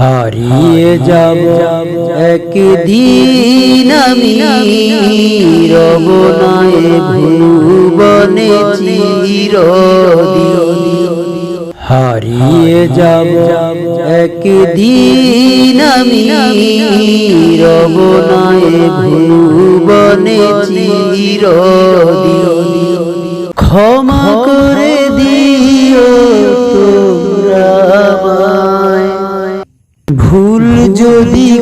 হারিয়ে যাব একদিন আমি রবনায় ভুবনে চিরদিন। হারিয়ে যাব একদিন আমি রবনায় ভুবনে চিরদিন। ক্ষমা করে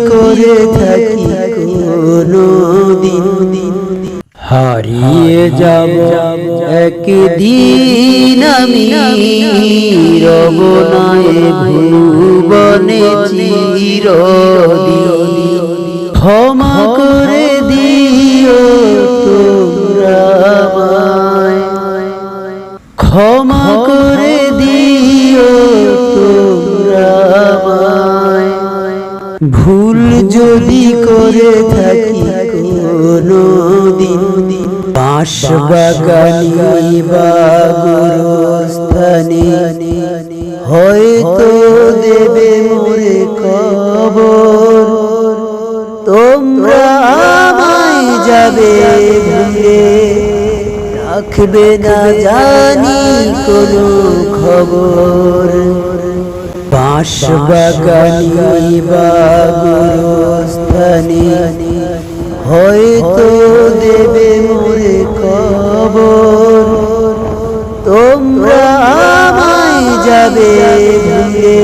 করে থাকি দিন হারিয়ে যাব একদিন আমি রবনায় ভুবনে চিরদিন। ক্ষমা যদি করে থাকি কোনো দিন পাশ বাগানি বা গুরুস্থানে, হয়তো দেবে মোরে কবর। তোমরা আমায় যাবে ভুলে, রাখবে না জানি কোনো খবর। বাঁশ বাগানি বা যাবে ভুলে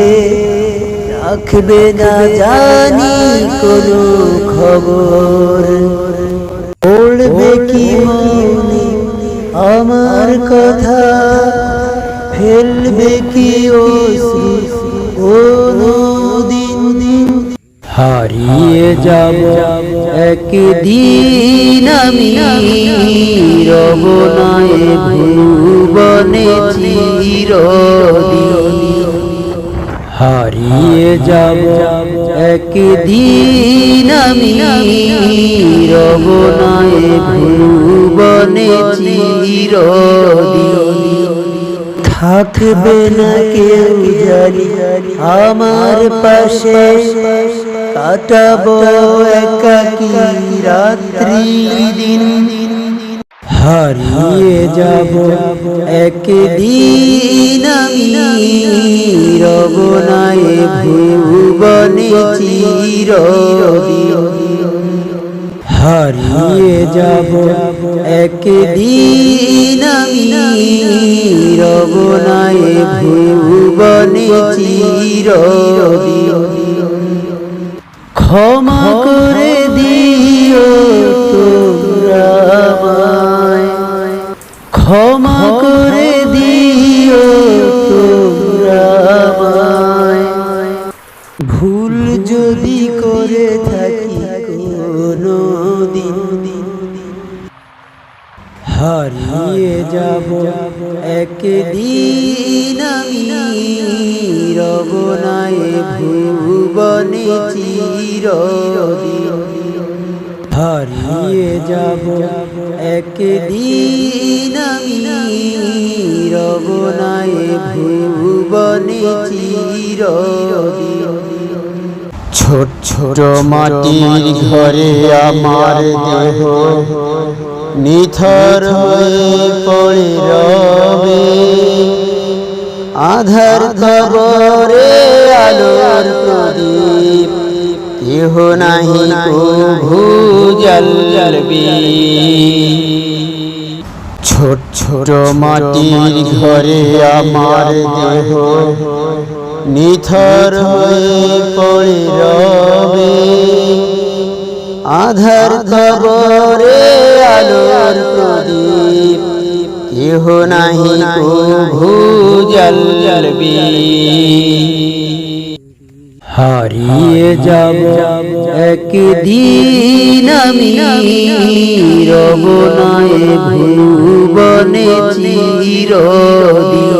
রাখবে না জানি কোনো খবর। পড়বে কি আমার কথা? ফেলবে কি দিন হারিয়ে যাব একদিন আমি রবনায় ভুবনে চিরদিন হারিয়ে যাব। একদিন আমি রবনায় ভুবনে চিরদিন। থাকবে না কেউ জানি আমার পাশে। কাটাবো একাকি রাত্রি দিন। হারিয়ে যাব একদিন আমি রবনায় ভুবনে চিরদিন। হারিয়ে যাব একদিন আমি রবনায় ভুবনে চিরদিন। ক্ষমা করে হারিয়ে যাব। একদিন আমি রবনায় ভুবনে চিরদিন। হারিয়ে যাব। একদিন আমি রবনায় ভুবনে চিরদিন। ছোট ছোট মাটির ঘরে আমার দেহ। নিথর হয়ে পড়ে রবে। আধার কবরে আলোর প্রদীপ। কেহ নাহি কভু জ্বলবে। ছোট ছোট মাটির ঘরে আমার দেহ। নিথর হয়ে পড়ে রবে। আধার কবরে আলোর প্রদীপ। কেহ নাহি কভু জ্বলবে হারিয়ে যাব একদিন আমি। রবনায় ভুবনে চিরদিন।